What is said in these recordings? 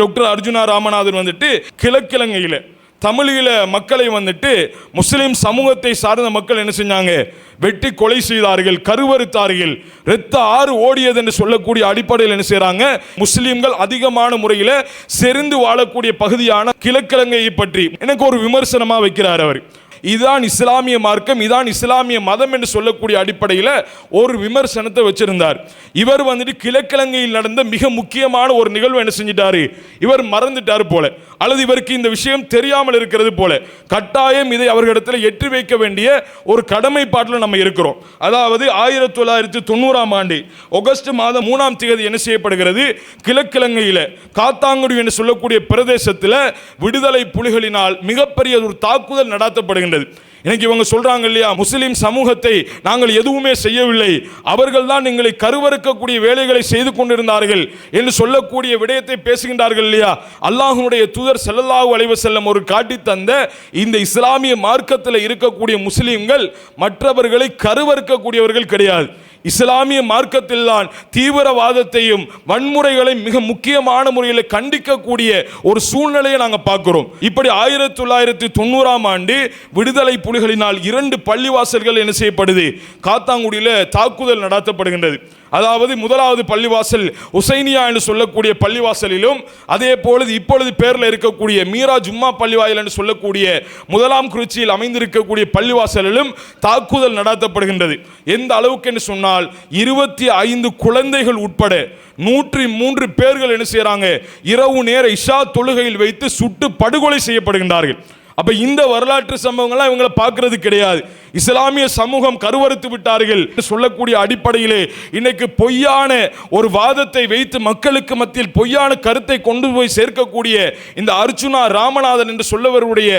Doctor Arjuna Ramanathan வந்துட்டு கிழக்கிழங்கையில் தமிழீழ மக்களை வந்துட்டு முஸ்லீம் சமூகத்தை சார்ந்த மக்கள் என்ன செஞ்சாங்க? வெட்டி கொலை செய்தார்கள் கருவறுத்தார்கள். இரத்த ஆறு ஓடியது என்று சொல்லக்கூடிய அடிப்படையில் என்ன செய்கிறாங்க முஸ்லீம்கள் அதிகமான முறையில் செறிந்து வாழக்கூடிய பகுதியான கிழக்கிழங்கையை பற்றி எனக்கு ஒரு விமர்சனமாக வைக்கிறார் அவர். இதான் இஸ்லாமிய மார்க்கம் இதான் இஸ்லாமிய மதம் என்று சொல்லக்கூடிய அடிப்படையில் ஒரு விமர்சனத்தை வச்சிருந்தார். இவர் வந்துட்டு கிழக்கிழங்கையில் நடந்த மிக முக்கியமான ஒரு நிகழ்வு என்ன செஞ்சிட்டாரு? இவர் மறந்துட்டார் போல. அல்லது இவருக்கு இந்த விஷயம் தெரியாமல் இருக்கிறது போல. கட்டாயம் இதை அவர்களிடத்தில் எட்டி வைக்க வேண்டிய ஒரு கடமைப்பாட்டில் நம்ம இருக்கிறோம். அதாவது ஆயிரத்தி தொள்ளாயிரத்தி தொண்ணூறாம் ஆண்டு ஆகஸ்ட் மாதம் மூணாம் தேதி என்ன செய்யப்படுகிறது? கிழக்கிழங்கையில் காத்தாங்குடி என்று சொல்லக்கூடிய பிரதேசத்தில் விடுதலை புலிகளினால் மிகப்பெரிய ஒரு தாக்குதல் நடத்தப்படுகின்றன இன்னைக்கு இவங்க சொல்றாங்க இல்லையா முஸ்லீம் சமூகத்தை நாங்கள் எதுவுமே செய்யவில்லை. அவர்கள் தான் எங்களை கருவறுக்கக்கூடிய வேலைகளை செய்து கொண்டிருந்தார்கள் என்று சொல்லக்கூடிய விடயத்தை பேசுகின்றார்கள் இல்லையா. அல்லாஹ்வுடைய தூதர் செல்லல்லாஹு அலைவ செல்லம் ஒரு காட்டி தந்த இந்த இஸ்லாமிய மார்க்கத்தில் இருக்கக்கூடிய முஸ்லீம்கள் மற்றவர்களை கருவறுக்கக்கூடியவர்கள் கிடையாது. இஸ்லாமிய மார்க்கத்தில் தான் தீவிரவாதத்தையும் வன்முறைகளையும் மிக முக்கியமான முறையில் கண்டிக்கக்கூடிய ஒரு சூழ்நிலையை நாங்கள் பார்க்குறோம். இப்படி ஆயிரத்தி தொள்ளாயிரத்தி தொண்ணூறாம் ஆண்டு விடுதலை புலிகளினால் இரண்டு பள்ளிவாசல்கள் என்ன செய்யப்படுது? காத்தாங்குடியில் தாக்குதல் நடத்தப்படுகின்றது. அதாவது முதலாவது பள்ளிவாசல் உசைனியா என்று சொல்லக்கூடிய பள்ளிவாசலிலும் அதே பொழுது இப்பொழுது பேரில் இருக்கக்கூடிய மீரா ஜும்மா பள்ளிவாயில் என்று சொல்லக்கூடிய முதலாம் குறிச்சியில் அமைந்திருக்கக்கூடிய பள்ளிவாசலிலும் தாக்குதல் நடத்தப்படுகின்றது. எந்த அளவுக்கு என்று சொன்னால் இருபத்தி ஐந்து குழந்தைகள் உட்பட நூற்றி மூன்று பேர்கள் என்ன செய்கிறாங்க இரவு நேர இஷா தொழுகையில் வைத்து சுட்டு படுகொலை செய்யப்படுகின்றார்கள். அப்போ இந்த வரலாற்று சம்பவங்கள்லாம் இவங்களை பார்க்கறது கிடையாது. இஸ்லாமிய சமூகம் கருவறுத்து விட்டார்கள் என்று சொல்லக்கூடிய அடிப்படையிலே இன்னைக்கு பொய்யான ஒரு வாதத்தை வைத்து மக்களுக்கு மத்தியில் பொய்யான கருத்தை கொண்டு போய் சேர்க்கக்கூடிய இந்த அர்ஜுனா ராமநாதன் என்று சொல்லவருடைய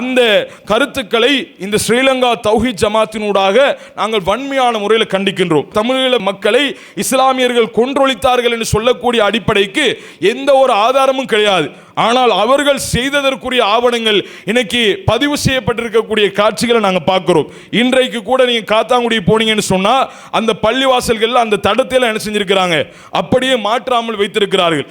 அந்த கருத்துக்களை இந்த ஸ்ரீலங்கா தௌஹித் ஜமாத்தினூடாக நாங்கள் வன்மையான முறையில் கண்டிக்கின்றோம். தமிழீழ மக்களை இஸ்லாமியர்கள் கொன்றொழித்தார்கள் என்று சொல்லக்கூடிய அடிப்படைக்கு எந்த ஒரு ஆதாரமும் கிடையாது. ஆனால் அவர்கள் செய்ததற்குரிய ஆவணங்கள் இன்னைக்கு பதிவு செய்யப்பட்டிருக்கக்கூடிய காட்சிகளை நாங்கள் பார்க்குறோம். இன்றைக்கு கூட நீங்கள் காத்தாங்குடி போனீங்கன்னு சொன்னால் அந்த பள்ளிவாசல்களில் அந்த தடத்தையெல்லாம் என்ன செஞ்சுருக்கிறாங்க? அப்படியே மாற்றாமல் வைத்திருக்கிறார்கள்.